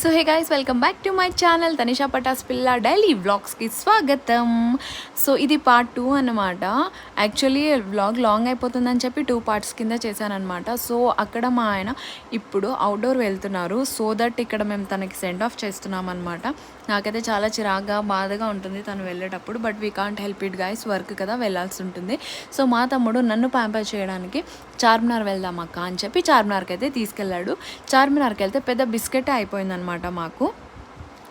So hey guys welcome back to my channel Tanisha Patas Pilla daily వ్లాగ్స్కి స్వాగతం. So ఇది part two అన్నమాట. Actually vlog long అయిపోతుందని చెప్పి two parts కింద చేశానమాట so అక్కడ మా ఆయన ఇప్పుడు అవుట్డోర్ వెళ్తున్నారు. సో దట్ ఇక్కడ మేము తనకి సెండ్ ఆఫ్ చేస్తున్నాం అనమాట నాకైతే చాలా చిరాగ్గా బాధగా ఉంటుంది తను వెళ్ళేటప్పుడు. But we can't help it guys work కదా వెళ్ళాల్సి ఉంటుంది. సో మా తమ్ముడు నన్ను ప్యాంపర్ చేయడానికి చార్మినార్ వెళ్దాం అక్క అని చెప్పి చార్మినార్కి అయితే తీసుకెళ్ళాడు. చార్మినార్కి వెళ్తే పెద్ద బిస్కెట్ అయిపోయిందనమాట మాకు.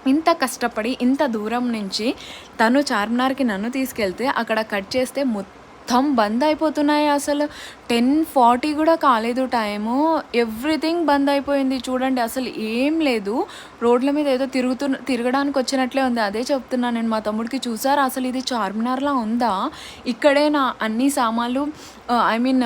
ఇంత కష్టపడి ఇంత దూరం నుంచి తను చార్మినార్కి నన్ను తీసుకెళ్తే అక్కడ కట్ చేస్తే మొత్తం బంద్ అయిపోతున్నాయి అసలు. టెన్ ఫార్టీ కూడా కాలేదు టైము. ఎవ్రీథింగ్ బంద్ అయిపోయింది చూడండి అసలు ఏం లేదు. రోడ్ల మీద ఏదో తిరుగుతు తిరగడానికి వచ్చినట్లే ఉంది. అదే చెప్తున్నా నేను మా తమ్ముడికి చూసారు? అసలు ఇది చార్మినార్లా ఉందా? ఇక్కడే నా అన్ని సామాన్లు ఐ మీన్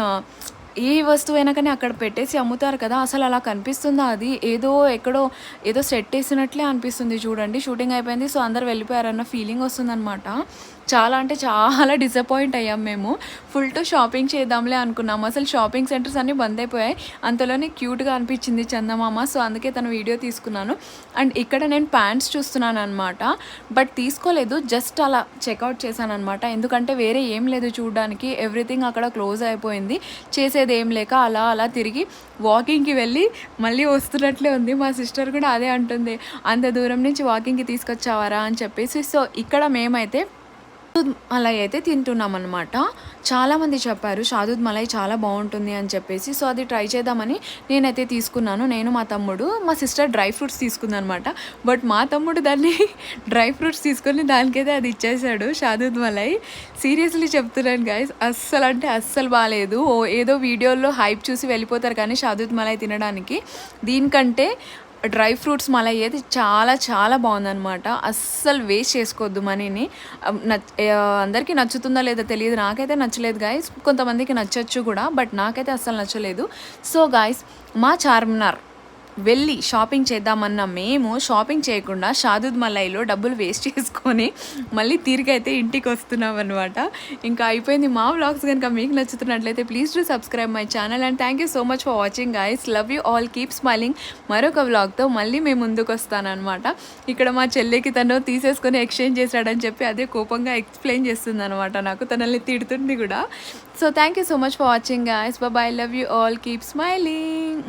ఏ వస్తువైనా కానీ అక్కడ పెట్టేసి అమ్ముతారు కదా అసలు అలా కనిపిస్తుందా అది? ఏదో ఎక్కడో ఏదో సెట్ వేసినట్లే అనిపిస్తుంది చూడండి. షూటింగ్ అయిపోయింది సో అందరు వెళ్ళిపోయారన్న ఫీలింగ్ వస్తుందన్నమాట. చాలా అంటే చాలా డిసప్పాయింట్ అయ్యాం మేము. ఫుల్ టు షాపింగ్ చేద్దాంలే అనుకున్నాం అసలు షాపింగ్ సెంటర్స్ అన్నీ బంద్ అయిపోయాయి. అంతలోనే క్యూట్గా అనిపించింది చందమామ. సో అందుకే తన వీడియో తీసుకున్నాను. అండ్ ఇక్కడ నేను ప్యాంట్స్ చూస్తున్నాను అనమాట బట్ తీసుకోలేదు. జస్ట్ అలా చెక్అవుట్ చేశాను అనమాట ఎందుకంటే వేరే ఏం లేదు చూడడానికి. ఎవ్రీథింగ్ అక్కడ క్లోజ్ అయిపోయింది. చేసేది ఏం లేక అలా అలా తిరిగి వాకింగ్కి వెళ్ళి మళ్ళీ వస్తున్నట్లే ఉంది. మా సిస్టర్ కూడా అదే అంటుంది. అంత దూరం నుంచి వాకింగ్కి తీసుకొచ్చావారా? అని చెప్పేసి. సో ఇక్కడ మేమైతే మలై అయితే తింటున్నాం అనమాట చాలామంది చెప్పారు షాదూద్ మలై చాలా బాగుంటుంది అని చెప్పేసి. సో అది ట్రై చేద్దామని నేనైతే తీసుకున్నాను. నేను మా తమ్ముడు మా సిస్టర్ డ్రై ఫ్రూట్స్ తీసుకుందనమాట బట్ మా తమ్ముడు దాన్ని డ్రై ఫ్రూట్స్ తీసుకొని దానికైతే అది ఇచ్చేసాడు షాదూద్ మలై సీరియస్లీ చెప్తున్నాను గాయస్ అస్సలు అంటే అస్సలు బాగాలేదు ఓ ఏదో వీడియోలో హైప్ చూసి వెళ్ళిపోతారు కానీ షాదూద్ మలై తినడానికి. దీనికంటే డ్రై ఫ్రూట్స్ మలై అయితే చాలా చాలా బాగుందనమాట అస్సలు వేస్ట్ చేసుకోవద్దు మనీని. అందరికీ నచ్చుతుందా లేదా తెలియదు. నాకైతే నచ్చలేదు గాయస్ కొంతమందికి నచ్చచ్చు కూడా బట్ నాకైతే అస్సలు నచ్చలేదు. సో గాయస్ మా చార్మినార్. వెళ్ళి షాపింగ్ చేద్దామన్న మేము షాపింగ్ చేయకుండా షాదుద్ మలైలో డబ్బులు వేస్ట్ చేసుకొని మళ్ళీ తిరిగైతే ఇంటికి వస్తున్నాం అనమాట ఇంకా అయిపోయింది మా వ్లాగ్స్ కనుక మీకు నచ్చుతున్నట్లయితే please to subscribe my channel and thank you so much for watching guys love you all keep smiling మరొక వ్లాగ్తో మళ్ళీ మేము ముందుకు వస్తానమాట ఇక్కడ మా చెల్లెకి తను తీసేసుకొని ఎక్స్చేంజ్ చేశాడని చెప్పి అదే కోపంగా ఎక్స్ప్లెయిన్ చేస్తుంది అనమాట నాకు తనల్ని తిడుతుంది కూడా. So thank you so much for watching guys bye love you all keep smiling